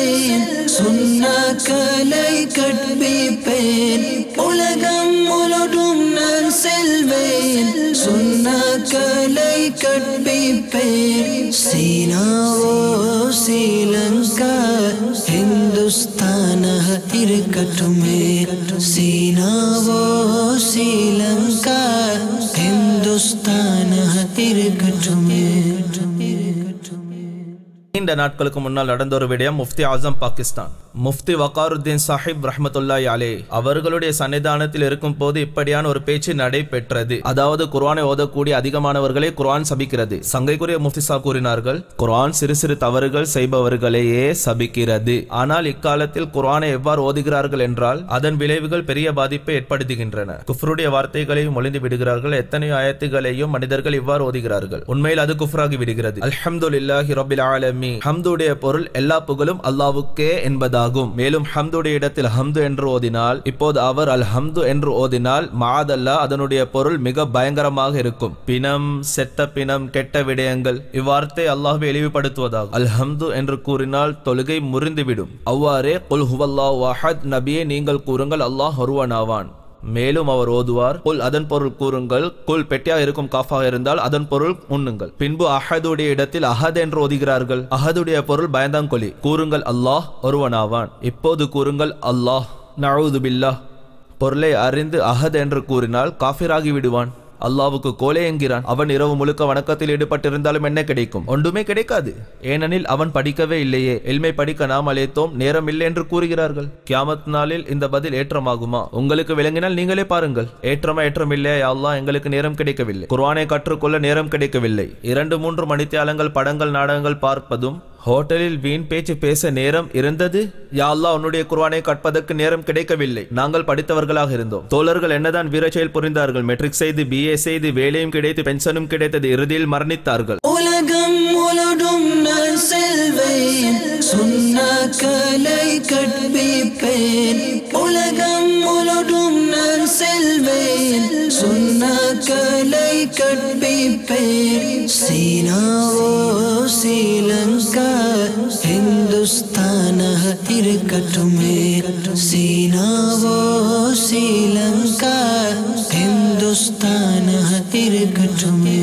செல்வேன் சுண்ணாக்களை கற்பிப்பேன். உலகம் முழுதும் நான் செல்வேன். சுண்ணாக்களை கற்பிப்பேன். சீனாவோ ஸ்ரீலங்கா ஹிந்துஸ்தானாக இருக்கட்டுமே. சீனாவோ ஸ்ரீலங்கா ஹிந்துஸ்தானாக இருக்கட்டுமே. நீண்ட நாட்களுக்கு முன்னால் நடந்த ஒரு விடயம் முஃப்தி ஆசம் பாகிஸ்தான். முஃப்தி வகாருத்தீன் சாஹிப் ரஹமத்துல்லாய் அலே அவர்களுடைய சன்னிதானத்தில் இருக்கும் போது இப்படியான ஒரு பேச்சு நடைபெற்றது. அதாவது குர்ஆனை ஓதக்கூடிய அதிகமானவர்களே குர்ஆன் சபிக்கிறது. சங்கைக்குரிய முஃப்தி கூறினார்கள் குர்ஆன் சிறு சிறு தவறுகள் செய்பவர்களையே சபிக்கிறது. ஆனால் இக்காலத்தில் குர்ஆனை எவ்வாறு ஓதுகிறார்கள் என்றால் அதன் விளைவுகள் பெரிய பாதிப்பை ஏற்படுத்துகின்றன. குஃப்ருடைய வார்த்தைகளையும் ஒளிந்து விடுகிறார்கள். எத்தனை ஆயத்துகளையும் மனிதர்கள் இவ்வாறு ஓதுகிறார்கள். உண்மையில் அது குஃப்ராகி விடுகிறது. அல்ஹம்துலில்லாஹி ரபில் ஆலமீன் ஹம்துடைய பொருள் எல்லா புகழும் அல்லாவுக்கே என்பதாகும். மேலும் ஹம்துடைய இடத்தில் ஹம்து என்று ஓதினால் இப்போது அவர் அல் ஹம்து என்று ஓதினால் மாதல்லா அதனுடைய பொருள் மிக பயங்கரமாக இருக்கும். பிணம் செத்த பிணம் கெட்ட விடயங்கள் இவ்வார்த்தை அல்லாஹ் இழிவுபடுத்துவதாகும். அல் ஹம்து என்று கூறினால் தொழுகை முறிந்துவிடும். அவ்வாறே குல் ஹுவல்லா அஹத் நபியை நீங்கள் கூறுங்கள் அல்லாஹ் ஒருவனாவான். மேலும் அவர் ஓதுவார் குல் அதன் பொருள் கூறுங்கள் குல் பெட்டியாக இருக்கும் காஃபாக இருந்தால் அதன் பொருள் உண்ணுங்கள். பின்பு அஹதுடைய இடத்தில் அஹத் என்று ஓதுகிறார்கள். அஹதுடைய பொருள் பயந்தாங்கொலி கூறுங்கள் அல்லாஹ் ஒருவனாவான். இப்போது கூறுங்கள் அல்லாஹ் நழுது பில்லா பொருளை அறிந்து அஹத் என்று கூறினால் காஃபிராகி விடுவான் அல்லாவுக்கு கோலே என்கிறான். அவன் இரவு முழுக்க வணக்கத்தில் ஈடுபட்டிருந்தாலும் என்ன கிடைக்கும்? ஒன்றுமே கிடைக்காது. ஏனெனில் அவன் படிக்கவே இல்லையே. எல்மை படிக்க நாம் அழைத்தோம். நேரம் இல்லை என்று கூறுகிறார்கள். கியாமத் நாளில் இந்த பதில் ஏற்றமாகுமா? உங்களுக்கு விளங்கினால் நீங்களே பாருங்கள். ஏற்றமா ஏற்றம் இல்லையா அல்லா அல்லாஹ் எங்களுக்கு நேரம் கிடைக்கவில்லை. குர்வானை கற்றுக்கொள்ள நேரம் கிடைக்கவில்லை. இரண்டு மூன்று மணித்தியாலங்கள் படங்கள் நாடகங்கள் பார்ப்பதும் ஹோட்டலில் வீண் பேச்சு பேச நேரம் இருந்தது? யா உன்னுடைய குர்வானை கற்பதற்கு நேரம் கிடைக்கவில்லை. நாங்கள் படித்தவர்களாக இருந்தோம். தோழர்கள் என்னதான் வீரச்செயல் புரிந்தார்கள் மெட்ரிக் செய்து பிஏ செய்து வேலையும் கிடைத்து பென்ஷனும் கிடைத்தது இறுதியில் மரணித்தார்கள். உலகம் முழுதும் நான் செல்வேன் கலை கற்பிப்பேன். உலகம் முழுதும் நான் செல்வேன் சுண்ணாக்களை கற்பிப்பேன். சீனாவோ ஸ்ரீலங்கா ஹிந்துஸ்தானாக இருக்கட்டுமே சீனாவோ ஸ்ரீலங்கா ஹிந்துஸ்தானாக இருக்கட்டுமே